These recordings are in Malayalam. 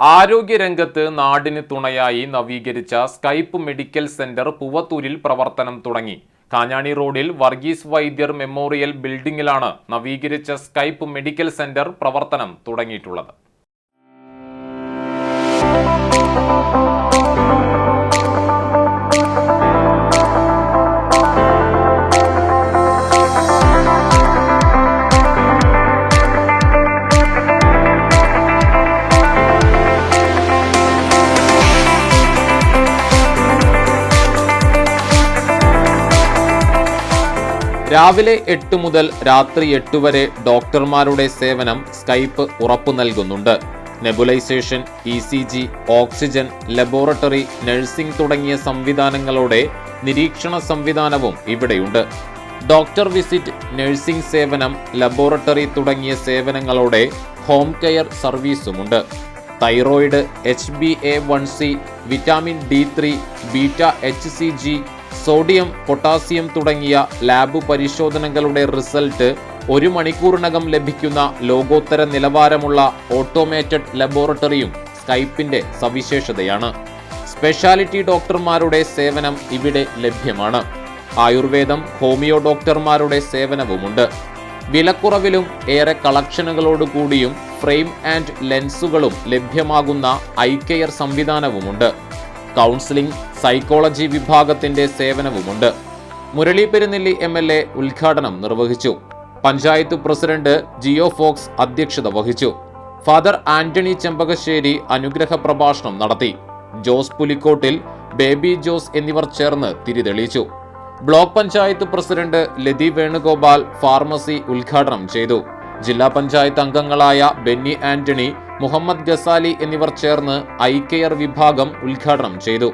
ആരോഗ്യരംഗത്ത് നാടിന് തുണയായി നവീകരിച്ച സ്കൈപ്പ് മെഡിക്കൽ സെന്റർ പുവത്തൂരിൽ പ്രവർത്തനം തുടങ്ങി. കാഞ്ഞാണി റോഡിൽ വർഗീസ് വൈദ്യർ മെമ്മോറിയൽ ബിൽഡിംഗിലാണ് നവീകരിച്ച സ്കൈപ്പ് മെഡിക്കൽ സെന്റർ പ്രവർത്തനം തുടങ്ങിയിട്ടുള്ളത്. രാവിലെ എട്ട് മുതൽ രാത്രി എട്ട് വരെ ഡോക്ടർമാരുടെ സേവനം സ്കൈപ്പ് ഉറപ്പു നൽകുന്നുണ്ട്. Nebulisation E C G oxygen laboratory nursing തുടങ്ങിയ സംവിധാനങ്ങളോടെ നിരീക്ഷണ സംവിധാനവും ഇവിടെയുണ്ട്. ഡോക്ടർ വിസിറ്റ് നഴ്സിംഗ് സേവനം ലബോറട്ടറി തുടങ്ങിയ സേവനങ്ങളോടെ home care സർവീസുമുണ്ട്. Thyroid H B A one C vitamin D three beta H C G sodium potassium തുടങ്ങിയ ലാബ് പരിശോധനകളുടെ റിസൾട്ട് ഒരു മണിക്കൂറിനകം ലഭിക്കുന്ന ലോകോത്തര നിലവാരമുള്ള ഓട്ടോമേറ്റഡ് ലബോറട്ടറിയും സ്കൈപ്പിന്റെ സവിശേഷതയാണ്. സ്പെഷ്യാലിറ്റി ഡോക്ടർമാരുടെ സേവനം ഇവിടെ ലഭ്യമാണ്. ആയുർവേദം ഹോമിയോ ഡോക്ടർമാരുടെ സേവനവുമുണ്ട്. വിലക്കുറവിലും ഏറെ കളക്ഷനുകളോടുകൂടിയും ഫ്രെയിം ആൻഡ് ലെൻസുകളും ലഭ്യമാകുന്ന ഐ കെയർ സംവിധാനവുമുണ്ട്. കൗൺസിലിംഗ് സൈക്കോളജി വിഭാഗത്തിന്റെ സേവനവുമുണ്ട്. Murali Perunnelli M L A ഉദ്ഘാടനം നിർവഹിച്ചു. പഞ്ചായത്ത് പ്രസിഡന്റ് ജിയോ ഫോക്സ് അധ്യക്ഷത വഹിച്ചു. ഫാദർ ആന്റണി ചെമ്പകശ്ശേരി അനുഗ്രഹ പ്രഭാഷണം നടത്തി. ജോസ് പുലിക്കോട്ടിൽ ബേബി ജോസ് എന്നിവർ ചേർന്ന് തിരിതെളിച്ചു block panchayat president Lathi Venugopal pharmacy ഉദ്ഘാടനം ചെയ്തു. ജില്ലാ പഞ്ചായത്ത് അംഗങ്ങളായ ബെന്നി ആന്റണി മുഹമ്മദ് ഗസാലി എന്നിവർ ചേർന്ന് ഐ കെയർ വിഭാഗം ഉദ്ഘാടനം ചെയ്തു.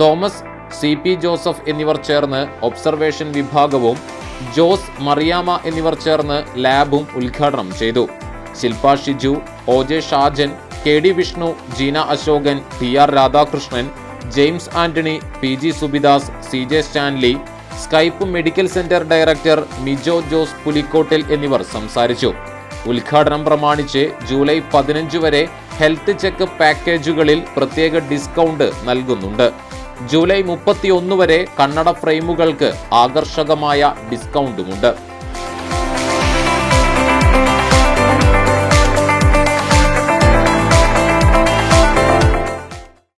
തോമസ് സി പി ജോസഫ് എന്നിവർ ചേർന്ന് ഒബ്സർവേഷൻ വിഭാഗവും ജോസ് മറിയാമ എന്നിവർ ചേർന്ന് ലാബും ഉദ്ഘാടനം ചെയ്തു. Shilpa Shiju O J Shajan K D Vishnu Jeena Ashokan T R Radhakrishnan James Antony P G Subidas C J Stanley Skype medical centre director Mijo Jose Pulikkottil എന്നിവർ സംസാരിച്ചു. ഉദ്ഘാടനം പ്രമാണിച്ച് ജൂലൈ പതിനഞ്ച് വരെ ഹെൽത്ത് ചെക്ക് പാക്കേജുകളിൽ പ്രത്യേക ഡിസ്കൗണ്ട് നൽകുന്നുണ്ട്. ജൂലൈ മുപ്പത്തിയൊന്ന് വരെ കണ്ണട ഫ്രെയിമുകൾക്ക് ആകർഷകമായ ഡിസ്കൗണ്ടുമുണ്ട്.